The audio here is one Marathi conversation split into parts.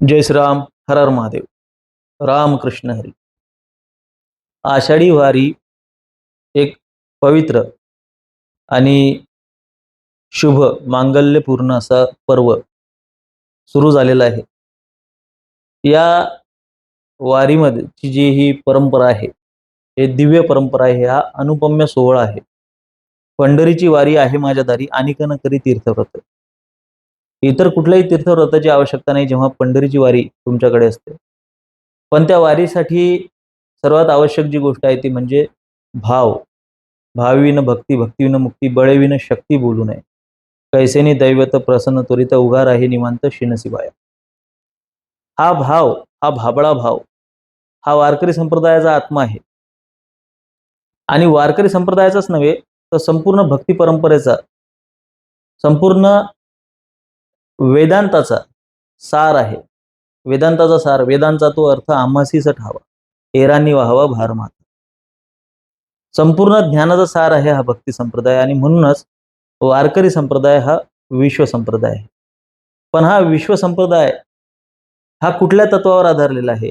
जय श्रीराम हर हर महादेव. रामकृष्ण हरी. आषाढी वारी एक पवित्र आणि शुभ मांगल्यपूर्ण असा पर्व सुरू झालेला आहे. या वारीमध्ये ची जी ही परंपरा आहे हे दिव्य परंपरा आहे हा अनुपम्य सोहळा आहे. पंढरीची वारी आहे माझ्या दारी अनिकन करी तीर्थव्रत इतर कुठल्याही तीर्थव्रताची आवश्यकता नाही जेव्हा पंढरीची वारी तुमच्याकडे असते. पण त्या वारीसाठी सर्वात आवश्यक जी गोष्ट आहे ती म्हणजे भाव. भावीन भक्ती भक्तीविन मुक्ती बळेविन शक्ती बोलू नये. कैसेनी दैवत प्रसन्न त्वरित उगार आहे निवांत शिनसिबाया हा भाव हा भाबळा भाव हा वारकरी संप्रदायाचा आत्मा आहे. आणि वारकरी संप्रदायाचाच नव्हे तर संपूर्ण भक्ती परंपरेचा संपूर्ण वेदांताचा सार आहे. वेदांताचा सार वेदांचा तो अर्थ आम्हासीस ठावा एरांनी व्हावा भार माता संपूर्ण ज्ञानाचा सार आहे हा भक्ती संप्रदाय आणि म्हणूनच वारकरी संप्रदाय हा विश्व संप्रदाय आहे. पण हा विश्व संप्रदाय हा कुठल्या तत्वावर आधारलेला आहे?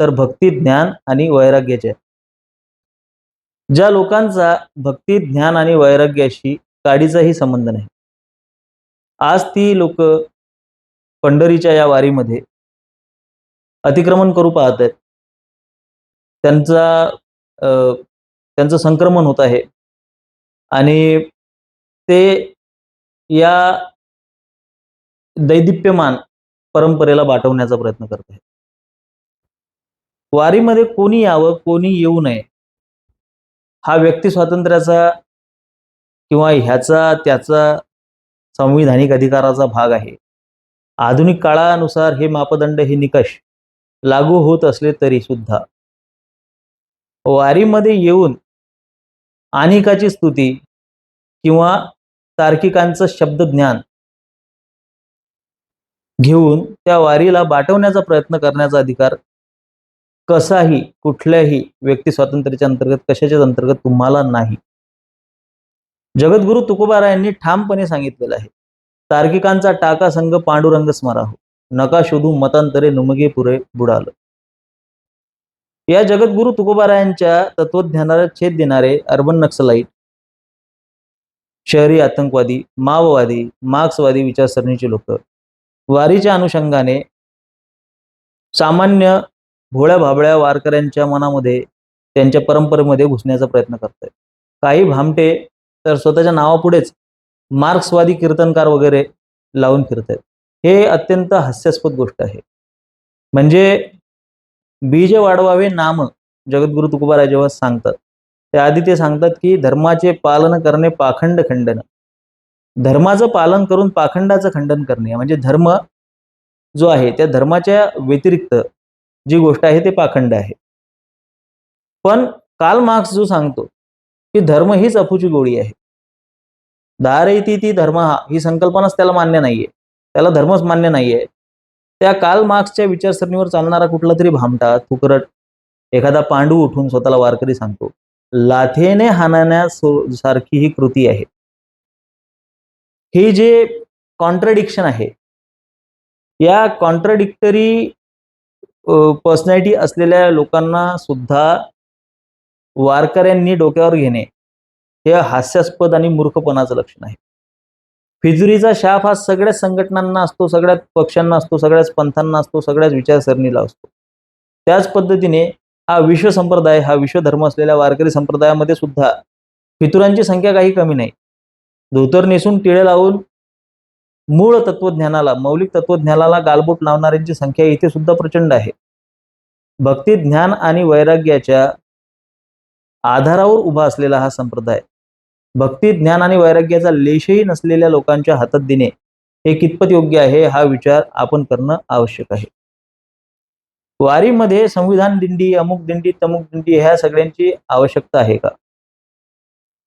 तर भक्ती ज्ञान आणि वैराग्याच्या ज्या लोकांचा भक्ती ज्ञान आणि वैराग्याशी काडीचाही संबंध नाही आज ती लोक पंढरीच्या या वारीमध्ये अतिक्रमण करू पाहत आहेत. त्यांचा त्यांचं संक्रमण होत आहे. आणि ते या दैदिप्यमान परंपरेला बाटवण्याचा प्रयत्न करत आहेत. वारीमध्ये कोणी यावं कोणी येऊ नये हा व्यक्ती स्वातंत्र्याचा किंवा ह्याचा त्याचा संविधानिक अधिकाराचा भाग आहे. आधुनिक काळानुसार हे मापदंड हे निकष लागू होत असले तरी सुद्धा. वारीमध्ये येऊन अनेकाची स्तुती किंवा तार्किकांचं शब्दज्ञान घेऊन त्या वारीला बाटवण्याचा प्रयत्न करण्याचा अधिकार कसाही कुठल्याही व्यक्ती स्वातंत्र्याच्या अंतर्गत कशाच्याच अंतर्गत तुम्हाला नाही. जगद्गुरु तुकोबारायांनी ठामपणे सांगितलेलं आहे. तार्किकांचा टाका संघ पांडुरंग स्मराहो. नका शोधू मतांतरे नुमगे पुरे बुडाल. या जगद्गुरु तुकोबारायांच्या तत्वज्ञानाला छेद देणारे अर्बन नक्सलाईट शहरी आतंकवादी माओवादी मार्क्सवादी विचारसरणीचे लोक वारीच्या अनुषंगाने सामान्य भोळ्या भाबळ्या वारकऱ्यांच्या मनामध्ये त्यांच्या परंपरेमध्ये घुसण्याचा प्रयत्न करत आहेत काही भामटे तर स्वतःच्या नावापुढेच मार्क्सवादी कीर्तनकार वगैरे लावून फिरत आहेत हे अत्यंत हास्यास्पद गोष्ट आहे. म्हणजे बीज वाढवावे नाम जगद्गुरु तुकोबाराय जेव्हा सांगतात त्याआधी ते सांगतात की धर्माचे पालन करणे पाखंड खंडन. धर्माचं पालन करून पाखंडाचं खंडन करणे म्हणजे धर्म जो आहे त्या धर्माच्या व्यतिरिक्त जी गोष्ट आहे ते पाखंड आहे. पण काल मार्क्स जो सांगतो की धर्म हीच अफूची गोळी आहे. धारयती ती धर्म हा ही संकल्पनाच त्याला मान्य नाहीये. त्याला धर्मच मान्य नाहीये. त्या काल मार्क्सच्या विचारसरणीवर चालणारा कुठला तरी भामटा थुकरट एखादा पांडू उठून स्वतःला वारकरी सांगतो लाथेने हाणण्यासारखी ही कृती आहे. हे जे कॉन्ट्रडिक्शन आहे या कॉन्ट्रडिक्टरी पर्सनॅलिटी असलेल्या लोकांना सुद्धा वारकऱ्यांनी डोक्यावर घेणे हे हास्यास्पद आणि मूर्खपणाचं लक्षण आहे. फिजुरीचा शाप हा सगळ्याच संघटनांना असतो सगळ्याच पक्षांना असतो सगळ्याच पंथांना असतो सगळ्याच विचारसरणीला असतो. त्याच पद्धतीने हा विश्व संप्रदाय हा विश्वधर्म असलेल्या वारकरी संप्रदायामध्ये सुद्धा फितुरांची संख्या काही कमी नाही. धोतर नेसून टिळे लावून मूळ तत्वज्ञानाला मौलिक तत्वज्ञानाला गालबोट लावणाऱ्यांची संख्या इथे सुद्धा प्रचंड आहे. भक्ती ज्ञान आणि वैराग्याच्या आधारावर उभा असलेला हा संप्रदाय भक्ती ज्ञान आणि वैराग्याचा लेशही नसलेल्या लोकांच्या हातात देणे हे कितपत योग्य आहे हा विचार आपण करणं आवश्यक आहे. वारीमध्ये संविधान दिंडी अमुक दिंडी तमुक दिंडी ह्या सगळ्यांची आवश्यकता आहे का?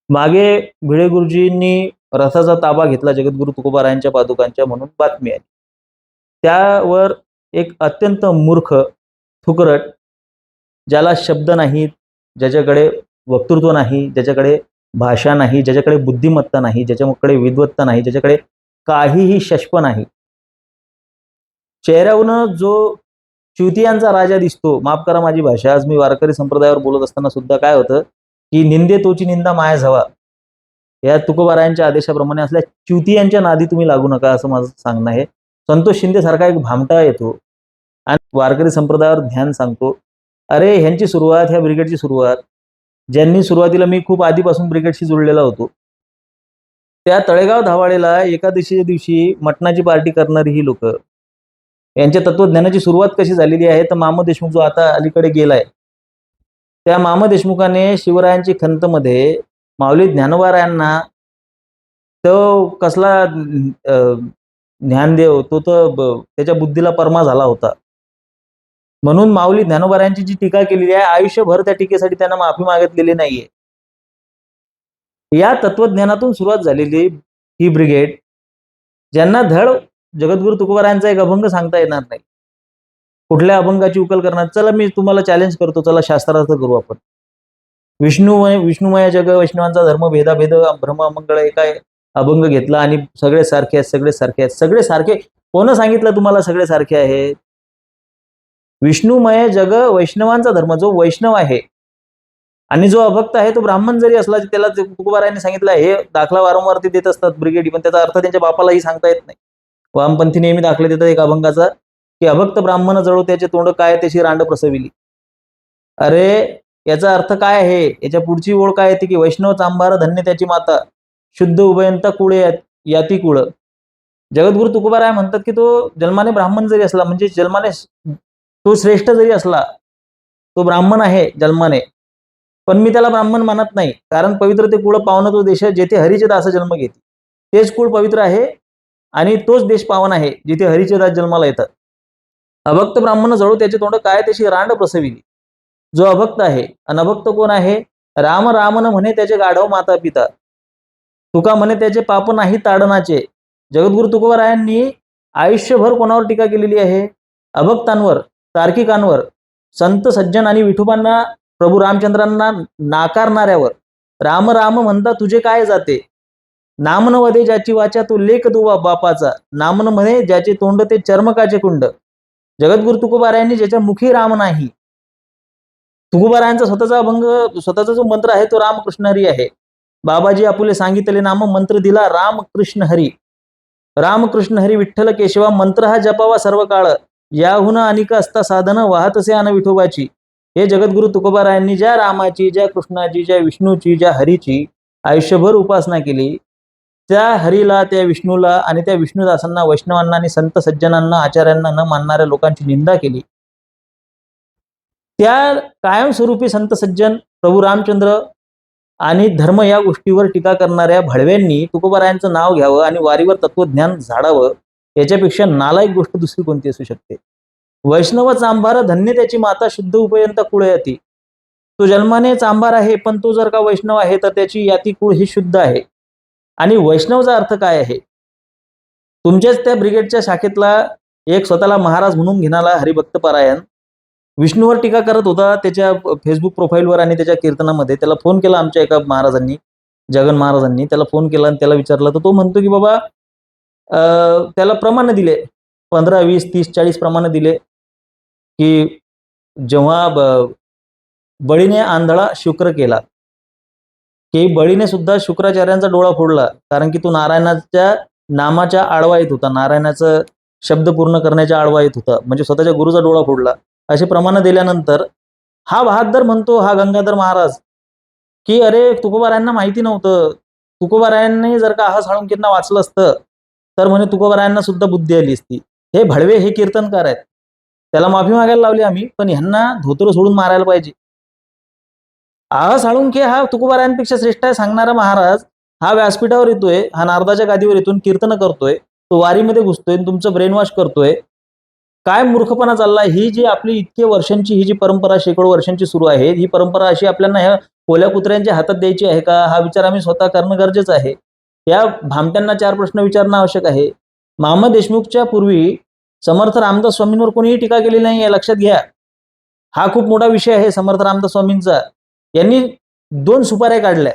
मागे भिडे गुरुजींनी रथाचा ताबा घेतला जगद्गुरु तुकोबारायांच्या पादुकांच्या म्हणून बातमी आली. त्यावर एक अत्यंत मूर्ख थुकरट ज्याला शब्द नाहीत ज्याच्याकडे वक्तृत्व नाही ज्याच्याकडे भाषा नाही ज्याच्याकडे बुद्धिमत्ता नाही ज्याच्याकडे विद्वत्ता नाही ज्याच्याकडे काहीही शष्प नाही. चेहऱ्यावरून जो च्युतियांचा राजा दिसतो माफ करा माझी भाषा आज मी वारकरी संप्रदायावर बोलत असताना सुद्धा काय होतं की निंदे तोची निंदा माया झवा. या तुकोबारायांच्या आदेशाप्रमाणे असल्या च्युतियांच्या नादी तुम्ही लागू नका असं माझं सांगणं आहे. संतोष शिंदे सारखा एक भामटा येतो आणि वारकरी संप्रदायावर ध्यान सांगतो. अरे ह्यांची सुरुवात ह्या ब्रिगेडची सुरुवात ज्यांनी सुरुवातीला मी खूप आधीपासून ब्रिगेडशी जुळलेला होतो त्या तळेगाव धावाळेला एकादशीच्या दिवशी मटणाची पार्टी करणारी ही लोक. यांच्या तत्वज्ञानाची सुरुवात कशी झालेली आहे तर मामा देशमुख जो आता अलीकडे गेलाय त्या मामा देशमुखाने शिवरायांची खंतमध्ये माऊली ज्ञानोबारायांना तो कसला ज्ञानदेव तो तर त्याच्या बुद्धीला परमा झाला होता. म्हणून माऊली ज्ञानोबारायांची जी टीका केलेली आहे आयुष्यभर त्या टीकेसाठी त्यांना माफी मागितलेली नाहीये. या तत्वज्ञानातून सुरुवात झालेली ही ब्रिगेड ज्यांना धड जगद्गुरु तुकोबारायांचा एक अभंग सांगता येणार नाही. कुठल्या अभंगाची उकल करणार? चला मी तुम्हाला चॅलेंज करतो चला शास्त्रार्थ करू आपण. विष्णुमय विष्णुमय जग वैष्णवांचा धर्म भेदाभेद भ्रम मंगळ एका अभंग घेतला आणि सगळे सारखे आहेत सगळे सारखे आहेत सगळे सारखे कोण सांगितलं तुम्हाला सगळे सारखे आहेत? विष्णुमय जग वैष्णवांचा धर्म जो वैष्णव आहे. आणि जो अभक्त आहे तो ब्राह्मण जरी असला त्याला ते तुकोबारायांनी सांगितलं हे दाखला वारंवार ते देत असतात ब्रिगेडी पण त्याचा अर्थ त्यांच्या बापालाही सांगता येत नाही. वामपंथी नेहमी दाखले देतात एक अभंगाचा की अभक्त ब्राह्मण जळू त्याचे तोंड काय त्याची रांड प्रसविली. अरे याचा अर्थ काय आहे? याच्या पुढची ओळ काय येते की वैष्णव चांभार धन्य त्याची माता शुद्ध उभयंता कुळे याती कुळ. जगद्गुरु तुकोबाराय म्हणतात की तो जन्माने ब्राह्मण जरी असला म्हणजे जन्माने तो श्रेष्ठ जरी असला तो ब्राह्मण आहे जन्माने. पण मी त्याला ब्राह्मण मानत नाही कारण पवित्र ते कुळ पावन तो देश जेथे हरिचे दास जन्म घेते. तेच कुळ पवित्र आहे आणि तोच देश पावन आहे जिथे हरिचे दास जन्माला येतात. अभक्त ब्राह्मण जळू त्याचे तोंड काय त्याची रांड प्रसविली. जो अभक्त आहे अनभक्त कोण आहे? राम रामन म्हणे त्याचे गाढव माता पिता तुका म्हणे त्याचे पाप नाही ताडनाचे. जगद्गुरु तुकोबारायांनी आयुष्यभर कोणावर टीका केलेली आहे? अभक्तांवर. तार्किकांवर संत सज्जन आणि विठोबांना प्रभू रामचंद्रांना नाकारणाऱ्यावर. राम राम म्हणता तुझे काय जाते? नामन वदे ज्याची वाचा तो लेख दुवा बापाचा. नामन म्हणे ज्याचे तोंड ते चर्मकाचे कुंड. जगद्गुरु तुकोबारायांनी ज्याच्या मुखी राम नाही. तुकोबारायांचा स्वतःचा अभंग स्वतःचा जो मंत्र आहे तो रामकृष्ण हरी आहे. बाबाजी आपुले सांगितले नाम मंत्र दिला रामकृष्ण हरी. रामकृष्ण हरी विठ्ठल केशवा मंत्र हा जपावा सर्व काळ याहून अनिक असता साधन वाहतसे आण विठोबाची. हे जगद्गुरु तुकोबारायांनी ज्या रामाची ज्या कृष्णाची ज्या विष्णूची ज्या हरीची आयुष्यभर उपासना केली त्या हरीला त्या विष्णूला आणि त्या विष्णुदासांना वैष्णवांना आणि संत सज्जनांना आचार्यांना न मानणाऱ्या लोकांची निंदा केली. त्या कायमस्वरूपी संत सज्जन प्रभू रामचंद्र आणि धर्म या गोष्टीवर टीका करणाऱ्या भडव्यांनी तुकोबारायांचं नाव घ्यावं आणि वारीवर तत्वज्ञान झाडावं. याच्यापेक्षा नालायक गोष्ट दुसरी कोणती असू शकते? वैष्णव चांभार धन्य त्याची माता शुद्ध उपयंत कुळ याती. तो जन्माने चांभार आहे पण तो जर का वैष्णव आहे तर त्याची याती कुळ ही शुद्ध आहे. आणि वैष्णवचा अर्थ काय आहे? तुमच्याच त्या ब्रिगेडच्या शाखेतला एक स्वतःला महाराज म्हणून घेणारा हरिभक्त पारायण विष्णूवर टीका करत होता त्याच्या फेसबुक प्रोफाईलवर आणि त्याच्या कीर्तनामध्ये. त्याला फोन केला आमच्या एका महाराजांनी जगन महाराजांनी. त्याला फोन केला आणि त्याला विचारलं तर तो म्हणतो की बाबा त्याला प्रमाण दिले. पंधरा वीस तीस चाळीस प्रमाण दिले की जेव्हा बळीने आंधळा शुक्र केला. की बळीने सुद्धा शुक्राचार्यांचा डोळा फोडला. कारण की तो नारायणाच्या नामाच्या आडवा येत होता. नारायणाचं शब्द पूर्ण करण्याच्या आडवा येत होता. म्हणजे स्वतःच्या गुरुचा डोळा फोडला. असे प्रमाण दिल्यानंतर हा बहादर म्हणतो हा गंगाधर महाराज की अरे तुकोबारायांना माहिती नव्हतं. तुकोबारायांनी जर का हा साळुंकींना वाचलं असतं तर म्हणे तुकोबरायांना सुद्धा बुद्धी आली असती. हे भडवे हे कीर्तनकार आहेत. त्याला माफी मागायला लावली आम्ही पण ह्यांना धोतर सोडून मारायला पाहिजे. आह साळुंखे हा तुकोबारायांपेक्षा श्रेष्ठ आहे सांगणारा महाराज हा व्यासपीठावर येतोय हा नारदाच्या गादीवर येतून कीर्तन करतोय तो वारीमध्ये घुसतोय आणि तुमचं ब्रेन वॉश करतोय. काय मूर्खपणा चाललाय? ही जी आपली इतके वर्षांची ही जी परंपरा शेकडो वर्षांची सुरू आहे ही परंपरा अशी आपल्याला ह्या कोल्या कुत्र्यांच्या हातात द्यायची आहे का? हा विचार आम्ही स्वतः करणं गरजेचं आहे. या भामट्यांना चार प्रश्न विचारणं आवश्यक आहे. मामा देशमुखच्या पूर्वी समर्थ रामदास स्वामींवर कोणीही टीका केली नाही आहे लक्षात घ्या. हा खूप मोठा विषय आहे समर्थ रामदास स्वामींचा. यांनी दोन सुपाऱ्या काढल्या.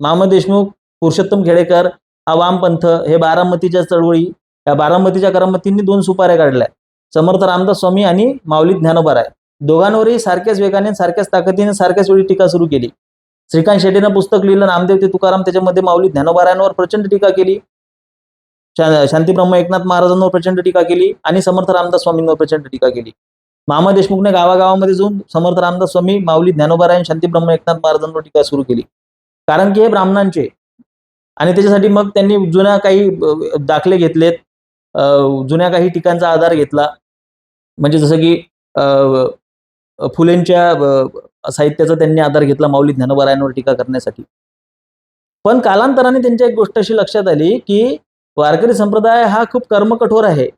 मामा देशमुख पुरुषोत्तम खेडेकर हा वामपंथ हे बारामतीच्या चळवळी या बारामतीच्या करामतींनी दोन सुपाऱ्या काढल्या. समर्थ रामदास स्वामी आणि माऊली ज्ञानोबा आहे दोघांवरही सारख्याच वेगाने सारख्याच ताकदीने सारख्याच वेळी टीका सुरू केली. श्रीकांत शेट्टीनं पुस्तक लिहिलं नामदेव ते तुकाराम त्याच्यामध्ये माऊली ज्ञानोबारायांवर प्रचंड टीका केली. शांतीब्रह्म एकनाथ महाराजांवर प्रचंड टीका केली आणि समर्थ रामदास स्वामींवर प्रचंड टीका केली. मामा देशमुखने गावागावामध्ये जाऊन समर्थ रामदास स्वामी माऊली ज्ञानोबारायण शांतीब्रह्म एकनाथ महाराजांवर टीका सुरू केली. कारण की हे ब्राह्मणांचे आणि त्याच्यासाठी मग त्यांनी जुन्या काही दाखले घेतलेत. जुन्या काही टीकांचा आधार घेतला. म्हणजे जसं की अ, फुलेंच्या साहित्याचा त्यांनी आधार घेतला माऊली ज्ञानोबारायांवर टीका करण्यासाठी. पण कालांतराने त्यांच्या एक गोष्ट अशी लक्षात आली की वारकरी संप्रदाय हा खूप कर्मकठोर आहे.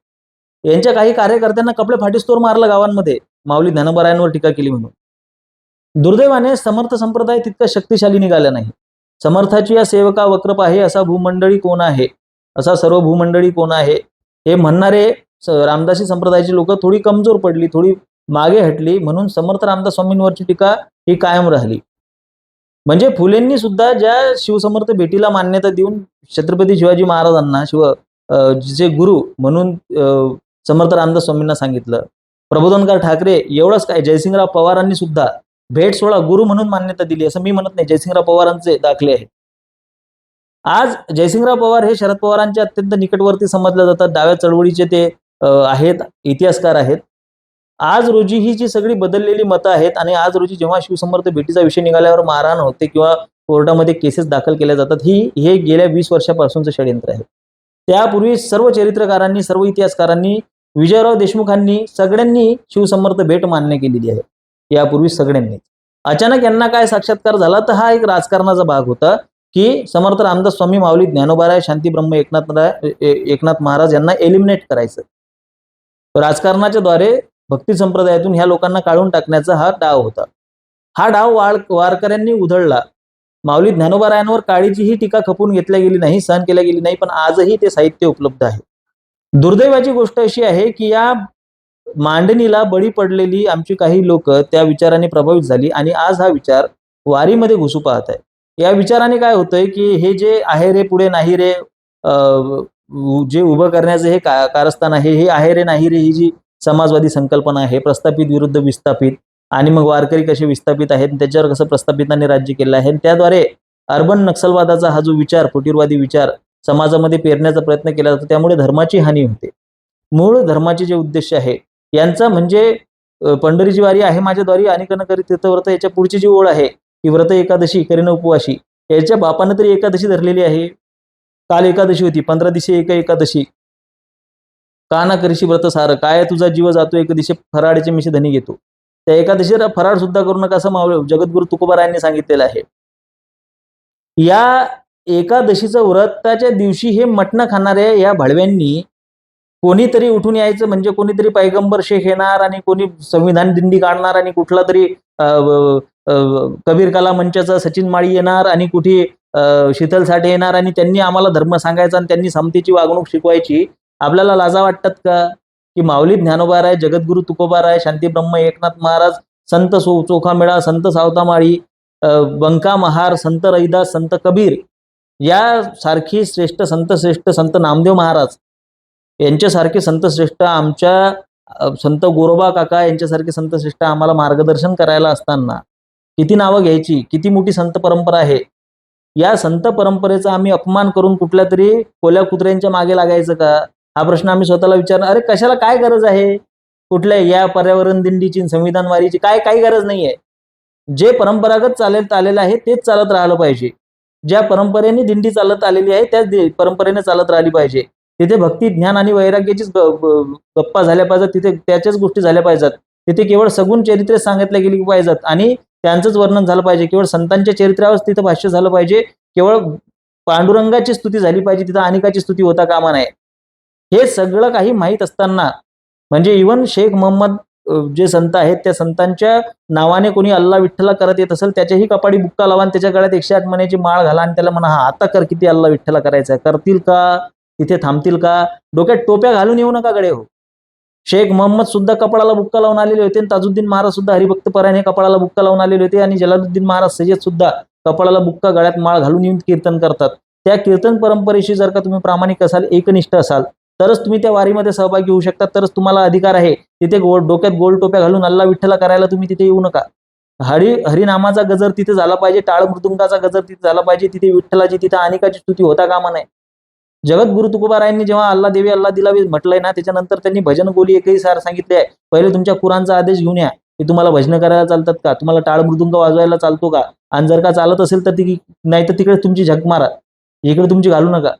यांच्या काही कार्यकर्त्यांना कपडे फाटीस्तोर मारलं गावांमध्ये माऊली ज्ञानोबारायांवर टीका केली म्हणून. दुर्दैवाने समर्थ संप्रदाय तितका शक्तिशाली निघाला नाही. समर्थाची या सेवका वक्रप आहे असा भूमंडळी कोण आहे? असा सर्व भूमंडळी कोण आहे? हे म्हणणारे रामदासी संप्रदायाची लोक थोडी कमजोर पडली थोडी मागे हटली म्हणून समर्थ रामदास स्वामींवरची टीका ही कायम राहिली. म्हणजे फुलेंनी सुद्धा ज्या शिवसमर्थ भेटीला मान्यता देऊन छत्रपती शिवाजी महाराजांना शिव जे गुरु म्हणून समर्थ रामदास स्वामींना सांगितलं. प्रबोधनकार ठाकरे एवढंच काय? जयसिंगराव पवारांनी सुद्धा भेट सोहळा गुरु म्हणून मान्यता दिली असं मी म्हणत नाही. जयसिंगराव पवारांचे दाखले आहेत. आज जयसिंगराव पवार हे शरद पवारांचे अत्यंत निकटवर्ती समजले जातात. डाव्या चळवळीचे ते आहेत इतिहासकार आहेत. आज रोजी ही जी सगळी बदललेली मतं आहेत आणि आज रोजी जेव्हा शिवसमर्थ भेटीचा विषय निघाल्यावर मारहाण होते किंवा कोर्टामध्ये केसेस दाखल केल्या जातात ही हे गेल्या वीस वर्षापासूनचं षडयंत्र आहे. त्यापूर्वी सर्व चरित्रकारांनी सर्व इतिहासकारांनी विजयराव देशमुखांनी सगळ्यांनी शिवसमर्थ भेट मान्य केलेली आहे. यापूर्वी सगळ्यांनी. अचानक यांना काय साक्षात्कार झाला तर हा एक राजकारणाचा भाग होता की समर्थ रामदास स्वामी माऊली ज्ञानोबाराय शांती ब्रह्म एकनाथ राय एकनाथ महाराज यांना एलिमिनेट करायचं. राजकारणाच्या द्वारे भक्ती संप्रदायातून ह्या लोकांना काढून टाकण्याचा हा डाव होता. हा डाव वाळ वारकऱ्यांनी उधळला. माऊली ज्ञानोबारायांवर काळीची ही टीका खपून घेतल्या गेली नाही सहन केल्या गेली नाही पण आजही ते साहित्य उपलब्ध आहे. दुर्दैवाची गोष्ट अशी आहे की या मांडणीला बळी पडलेली आमची काही लोक त्या विचाराने प्रभावित झाली आणि आज हा विचार वारीमध्ये घुसू पाहत आहे. या विचाराने काय होतंय की हे जे आहे रे पुढे नाही रे जे उभं करण्याचं हे का कारस्थान आहे हे आहे रे नाही रे ही जी समाजवादी संकल्पना आहे प्रस्थापित विरुद्ध विस्थापित आणि मग वारकरी कसे विस्थापित आहेत त्याच्यावर कसं प्रस्थापितांनी राज्य केलं आहे आणि त्याद्वारे अर्बन नक्षलवादाचा हा जो विचार फुटीरवादी विचार समाजामध्ये पेरण्याचा प्रयत्न केला जातो त्यामुळे धर्माची हानी होते. मूळ धर्माचे जे उद्देश आहे यांचा म्हणजे पंढरीची वारी आहे माझ्याद्वारे अनेकांना करी तीर्थव्रत याच्या पुढची जी ओळ आहे की व्रत एकादशी करीन उपवाशी याच्या बापानं तरी एकादशी धरलेली आहे. काल एकादशी होती पंधरा दिवशी एका एकादशी का ना व्रत सार? काय तुझा जीव जातो? एक दिशे फराळीचे मिशी धनी घेतो. त्या एकादशीला फराळ सुद्धा करू नका असं मावळ जगद्गुरु तुकोबारायांनी सांगितलेलं आहे. या एकादशीचं व्रताच्या दिवशी हे मटणं खाणाऱ्या या भळव्यांनी कोणीतरी उठून यायचं म्हणजे कोणीतरी पैगंबर शेख येणार आणि कोणी संविधान दिंडी काढणार आणि कुठला तरी कबीर कला मंचाचा सचिन माळी येणार आणि कुठे शीतल साठे येणार आणि त्यांनी आम्हाला धर्म सांगायचा आणि त्यांनी समतेची वागणूक शिकवायची. आपल्याला लाजा वाटतात का? की माऊली ज्ञानोबा राय जगद्गुरु तुकोबा राय शांती ब्रह्म एकनाथ महाराज संत सो चोखामेळा संत सावतामाळी बंका महार संत रैदास संत कबीर या सारखी श्रेष्ठ संत श्रेष्ठ संत नामदेव महाराज यांच्यासारखे संत श्रेष्ठ आमच्या संत गोरोबा काका यांच्यासारखे संत श्रेष्ठ आम्हाला मार्गदर्शन करायला असताना किती नावं घ्यायची किती मोठी संत परंपरा आहे या संत परंपरेचा आम्ही अपमान करून कुठल्या तरी कोल्या कुत्र्यांच्या मागे लागायचं का? हा प्रश्न आम्ही स्वतःला विचारणार अरे कशाला काय गरज आहे? कुठल्या या पर्यावरण दिंडीची संविधान वारीची काय काही गरज नाही आहे जे परंपरागत चालत आलेलं आहे तेच चालत राहिलं पाहिजे. ज्या परंपरेने दिंडी चालत आलेली आहे त्याच परंपरेने चालत राहिली पाहिजे. तिथे भक्ती ज्ञान आणि वैराग्याचीच गप्पा झाल्या पाहिजेत तिथे त्याच्याच गोष्टी झाल्या पाहिजेत. तिथे केवळ सगुण चरित्रे सांगितल्या गेली पाहिजेत आणि त्यांचंच वर्णन झालं पाहिजे. केवळ संतांच्या चरित्रावर तिथं भाष्य झालं पाहिजे. केवळ पांडुरंगाची स्तुती झाली पाहिजे तिथं अनेकाची स्तुती होता कामा नये. हे सगळं काही माहीत असताना म्हणजे इवन शेख मोहम्मद जे संत आहेत त्या संतांच्या नावाने कोणी अल्ला विठ्ठला करत येत असेल त्याच्याही कपाडी बुक्का लावा आणि त्याच्या गळ्यात एकशे आठ महिन्याची माळ घाला आणि त्याला म्हणा हा आता कर किती अल्ला विठ्ठला करायचा आहे करतील का? तिथे थांबतील का? डोक्यात टोप्या घालून येऊ नका गडे हो. शेख मोहम्मद सुद्धा कपाळाला बुक्का लावून आलेले होते आणि ताजुद्दीन महाराज सुद्धा हरिभक्त परायणे कपाळाला बुक्का लावून आलेले होते आणि जलालुद्दीन महाराज सय्यद सुद्धा कपाळाला बुक्का गळ्यात माळ घालून येऊन कीर्तन करतात. त्या कीर्तन परंपरेशी जर का तुम्ही प्रामाणिक असाल एकनिष्ठ असाल तरच तुम्ही त्या वारीमध्ये सहभागी होऊ शकता तरच तुम्हाला अधिकार आहे. तिथे गोल डोक्यात गोल टोप्या घालून अल्ला विठ्ठला करायला तुम्ही तिथे येऊ नका. हरी हरिनामाचा गजर तिथे झाला पाहिजे टाळ मृदुंगाचा गजर तिथे झाला पाहिजे तिथे विठ्ठलाची तिथे अनेकाची स्तुती होता कामा नाही जगद्गुरु तुकोबारायांनी जेव्हा अल्ला देवी अल्ला दिला म्हटलंय ना त्याच्यानंतर त्यांनी भजन गोली एकही सार सांगितले आहे. पहिले तुमच्या कुरांचा आदेश घेऊन या. की तुम्हाला भजन करायला चालतात का? तुम्हाला टाळ मृदुंग वाजवायला चालतो का? आणि जर का चालत असेल तर ती नाही तर तिकडे तुमची झक मारा. इकडे तुमची घालू नका.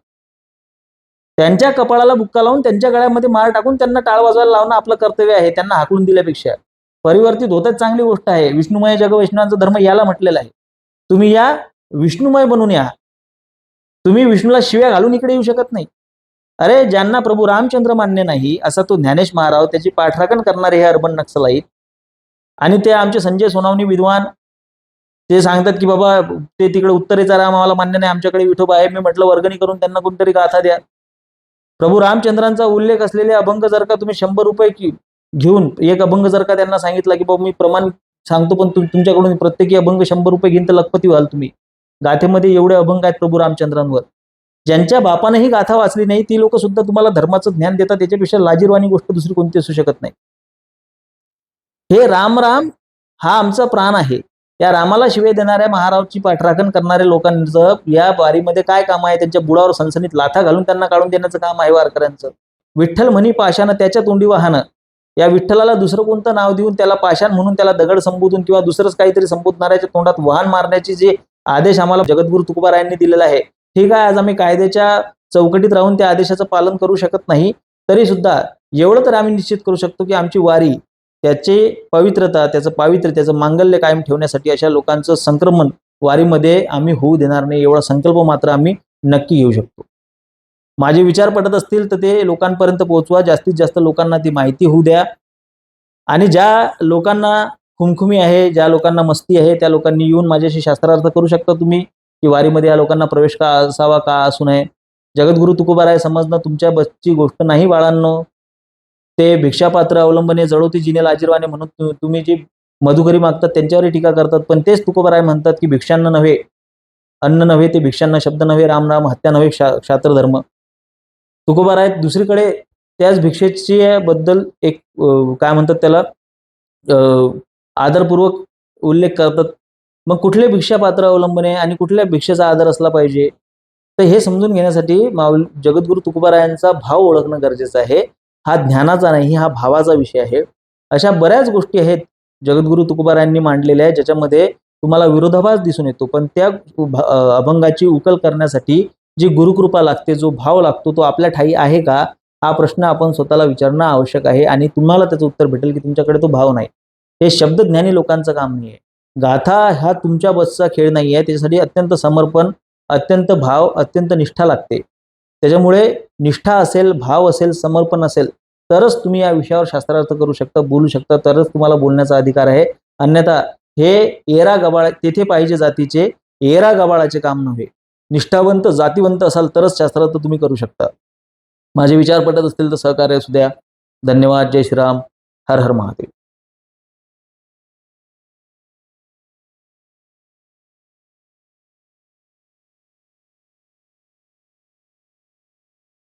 त्यांच्या कपाळाला बुक्का लावून त्यांच्या गळ्यामध्ये मार टाकून त्यांना टाळ वाजवायला लावणं आपलं कर्तव्य आहे त्यांना हाकलून दिल्यापेक्षा. परिवर्तित होतच चांगली गोष्ट आहे. विष्णुमय जग वैष्णवांचा धर्म याला म्हटलेला आहे. तुम्ही या विष्णुमय बनून या. तुम्ही विष्णूला शिव्या घालून इकडे येऊ शकत नाही. अरे ज्यांना प्रभू रामचंद्र मान्य नाही असा तो ज्ञानेश महाराव त्याची पाठराखण करणारे हे अर्बन नक्सलाईत आणि ते आमचे संजय सोनावणी विद्वान. ते सांगतात की बाबा ते तिकडे उत्तरेचा राम आम्हाला मान्य नाही आमच्याकडे विठोबा आहे. मी म्हटलं वर्गणी करून त्यांना कोणतरी गाथा द्या. प्रभू रामचंद्रांचा उल्लेख असलेले अभंग जर का तुम्ही शंभर रुपये घेऊन एक अभंग जर का त्यांना सांगितला की बाबा मी प्रमाण सांगतो पण तुमच्याकडून प्रत्येकी अभंग शंभर रुपये घेऊन तर लखपती व्हाल तुम्ही. गाथेमध्ये एवढे अभंग आहेत प्रभू रामचंद्रांवर. ज्यांच्या बापाने ही गाथा वाचली नाही ती लोक सुद्धा तुम्हाला धर्माचं ज्ञान देतात त्याच्यापेक्षा लाजीरवाणी गोष्ट दुसरी कोणती असू शकत नाही. हे राम राम हा आमचा प्राण आहे. या रामाला शिवे देणाऱ्या महाराजची पाठराखण करणाऱ्या लोकांचं या वारीमध्ये काय काम आहे? त्यांच्या बुडावर सनसनीत लाथा घालून त्यांना काढून देण्याचं काम आहे वारकऱ्यांचं. विठ्ठल म्हणी पाशानं त्याच्या तोंडी वाहनं या विठ्ठलाला दुसरं कोणतं नाव देऊन त्याला पाषाण म्हणून त्याला दगड संबोधून किंवा दुसरंच काहीतरी संबोधणाऱ्याच्या तोंडात वाहन मारण्याचे जे आदेश आम्हाला जगद्गुरु तुकोबारायांनी दिलेला आहे ठीक आहे आज आम्ही कायद्याच्या चौकटीत राहून त्या आदेशाचं पालन करू शकत नाही? तरी सुद्धा एवढं तर आम्ही निश्चित करू शकतो की आमची वारी त्याचे पवित्रता त्याचं पावित्र्य त्याचं मांगल्य कायम ठेवण्यासाठी अशा लोकांचं संक्रमण वारीमध्ये आम्ही होऊ देणार नाही एवढा संकल्प मात्र आम्ही नक्की घेऊ शकतो. माझे विचार पटत असतील तर ते लोकांपर्यंत पोहोचवा जास्तीत जास्त लोकांना ती माहिती होऊ द्या. आणि ज्या लोकांना खुमखुमी आहे ज्या लोकांना मस्ती आहे त्या लोकांनी येऊन माझ्याशी शास्त्रार्थ करू शकता तुम्ही की वारीमध्ये या लोकांना प्रवेश का असावा का असू नये. जगद्गुरु तुकोबाराय समजणं तुमच्या बसची गोष्ट नाही बाळांनो. ते भिक्षापात्र अवलंबने जळोती जिने लाजीरवाने म्हणून तुम्ही जी मधुकरी मागतात त्यांच्यावरही टीका करतात पण तेच तुकोबराय म्हणतात की भिक्षांना नव्हे अन्न नव्हे ते भिक्षांना शब्द नव्हे राम राम हत्या नव्हे क्षात्रधर्म तुकोबाराय दुसरीकडे त्याच भिक्षेची बद्दल एक काय म्हणतात त्याला आदरपूर्वक उल्लेख करतात. मग कुठले भिक्षापात्र अवलंबने आणि कुठल्या भिक्षेचा आदर असला पाहिजे? तर हे समजून घेण्यासाठी माऊल जगद्गुरु तुकोबारायांचा भाव ओळखणं गरजेचं आहे. हा ज्ञानाचा नाही हा भावाचा विषय आहे. अशा बऱ्याच गोष्टी आहेत जगद्गुरु तुकोबारायांनी मांडलेल्या आहेत ज्याच्यामध्ये तुम्हाला विरोधाभास दिसून येतो. पण त्या अभंगाची उकल करण्यासाठी जी गुरुकृपा लागते जो भाव लागतो तो आपल्या ठाई आहे का? हा प्रश्न आपण स्वतःला विचारणं आवश्यक आहे आणि तुम्हाला त्याचं उत्तर भेटेल की तुमच्याकडे तो भाव नाही. हे शब्द ज्ञानी लोकांचं काम नाही आहे गाथा हा तुमच्या बसचा खेळ नाही आहे त्याच्यासाठी अत्यंत समर्पण अत्यंत भाव अत्यंत निष्ठा लागते. त्याच्यामुळे निष्ठा असेल भाव असेल समर्पण असेल तरच तुम्ही या विषयावर शास्त्रार्थ करू शकता बोलू शकता तरच तुम्हाला बोलण्याचा अधिकार आहे. अन्यथा हे एरा गबाळ तेथे पाहिजे जातीचे एरा गबाळाचे काम नव्हे. निष्ठावंत जातीवंत असाल तरच शास्त्रार्थ तुम्ही करू शकता. माझे विचार पटत असतील तर सहकार्य असू द्या. धन्यवाद. जय श्रीराम. हर हर महादेव.